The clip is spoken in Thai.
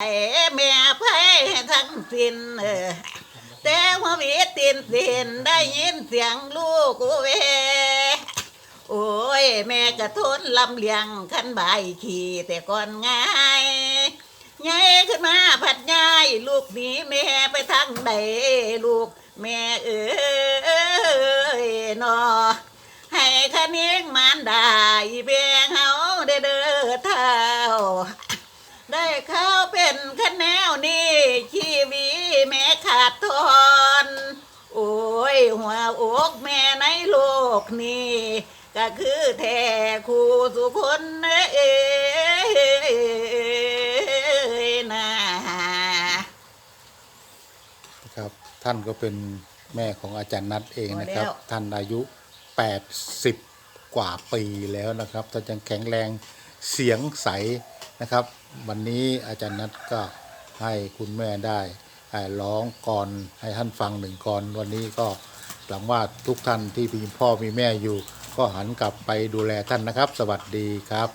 ไอ้แม่ไพ่ทั้งสิ้นเออแต่ว่าวิตินสินได้ยินเสียงลูกกูเวโอ้ย แม่กระทนลำเลียงขันใบขี่แต่ก่อนง่ายใหญ่ขึ้นมาผัดง่ายลูกหนีแม่ไปทางใดลูกแม่เอ้ยนอให้คะเนิ้งมานได้เบียงเฮาได้เด้อเท้าได้เข้า นคะแนวนี่ชีวีแม่ขาดทอนโอ้ยหัวอกแม่ในโลกนี้ก็คือแท้คู่สุคนเอ้ยนะครับท่านก็เป็นแม่ของอาจารย์นัทเองนะครับ ท่านอายุ 80 กว่าปีแล้วนะครับท่านยังแข็งแรงเสียงใส นะครับ วันนี้อาจารย์นัทก็ให้คุณแม่ได้ร้องก่อนให้ท่านฟังหนึ่งก่อนวันนี้ก็หลังว่าทุกท่านที่มีพ่อมีแม่อยู่ ก็หันกลับไปดูแลท่านนะครับ สวัสดีครับ